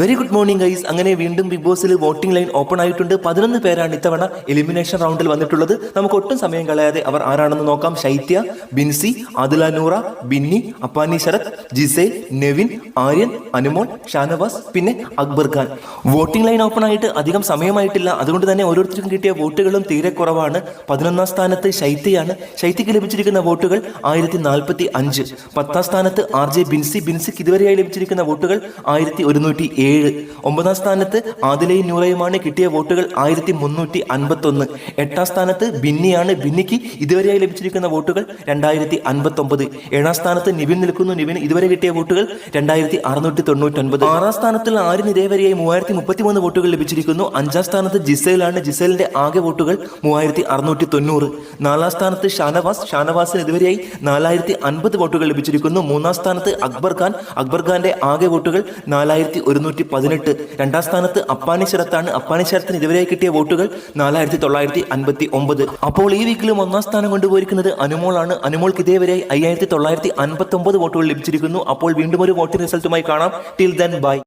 Very good morning guys അങ്ങനെ വീണ്ടും big ബോസിൽ വോട്ടിംഗ് ലൈൻ ഓപ്പൺ ആയിട്ടുണ്ട്. പതിനൊന്ന് പേരാണ് ഇത്തവണ എലിമിനേഷൻ റൗണ്ടിൽ വന്നിട്ടുള്ളത്. നമുക്ക് ഒട്ടും സമയം കളയാതെ അവർ ആരാണെന്ന് നോക്കാം. ശൈത്യ ബിൻസി ആദില നൂറ ബിന്നി അപ്പാനി ശരത് ജിസേ നെവിൻ ആര്യൻ അനുമോൾ ഷാനവാസ് പിന്നെ Akbar Khan. Voting line open ആയിട്ട് അധികം സമയമായിട്ടില്ല. അതുകൊണ്ട് തന്നെ ഓരോരുത്തർക്കും കിട്ടിയ വോട്ടുകളും തീരെ കുറവാണ്. പതിനൊന്നാം സ്ഥാനത്ത് ശൈത്യയാണ്. ശൈത്യക്ക് ലഭിച്ചിരിക്കുന്ന വോട്ടുകൾ ആയിരത്തി നാൽപ്പത്തി അഞ്ച് പത്താം സ്ഥാനത്ത് ആർ ജെ ബിൻസി. ബിൻസിക്ക് ഇതുവരെയായി ലഭിച്ചിരിക്കുന്ന വോട്ടുകൾ ആയിരത്തി ഒരുന്നൂറ്റി ഏഴ്. ഒമ്പതാം സ്ഥാനത്ത് ആദിലയും നൂറയുമാണ് കിട്ടിയ വോട്ടുകൾ ആയിരത്തി മുന്നൂറ്റി അൻപത്തി ഒന്ന് എട്ടാം സ്ഥാനത്ത് ബിന്നിയാണ് ബിന്നിക്ക് ഇതുവരെയായി ലഭിച്ചിരിക്കുന്ന വോട്ടുകൾ രണ്ടായിരത്തി അൻപത്തി ഒമ്പത് ഏഴാം സ്ഥാനത്ത് നിവിൻ നിൽക്കുന്നു നിവിൻ ഇതുവരെ കിട്ടിയ വോട്ടുകൾ രണ്ടായിരത്തി അറുന്നൂറ്റി തൊണ്ണൂറ്റി ഒൻപത് ആറാം സ്ഥാനത്തുള്ള ആരിന് ഇതേവരെയായി മൂവായിരത്തി മുപ്പത്തി മൂന്ന് വോട്ടുകൾ ലഭിച്ചിരിക്കുന്നു? അഞ്ചാം സ്ഥാനത്ത് ജിസേലാണ്. ജിസേലിന്റെ ആകെ വോട്ടുകൾ മൂവായിരത്തി അറുന്നൂറ്റി തൊണ്ണൂറ്. നാലാം സ്ഥാനത്ത് ഷാനവാസ്. ഷാനവാസിന് ഇതുവരെയായി നാലായിരത്തി അൻപത് വോട്ടുകൾ ലഭിച്ചിരിക്കുന്നു. മൂന്നാം സ്ഥാനത്ത് അക്ബർ ഖാൻ. അക്ബർ ഖാന്റെ ആകെ വോട്ടുകൾ നാലായിരത്തി ഒരുന്നൂറ്റി പതിനെട്ട് രണ്ടാം സ്ഥാനത്ത് അപ്പാനി ശരത്താണ്. ഇതുവരെ കിട്ടിയ വോട്ടുകൾ നാലായിരത്തി തൊള്ളായിരത്തി അൻപത്തി ഒമ്പത്. അപ്പോൾ ഈ വീക്കിലും ഒന്നാം സ്ഥാനം കൊണ്ടുപോയിരിക്കുന്നത് അനുമോളാണ്. അനുമോൾക്ക് ഇതേവരെ അയ്യായിരത്തി തൊള്ളായിരത്തി അൻപത്തി ഒമ്പത് വോട്ടുകൾ ലഭിച്ചിരിക്കുന്നു. അപ്പോൾ വീണ്ടും ഒരു വോട്ടിംഗ് റിസൾട്ടുമായി കാണാം. Till then bye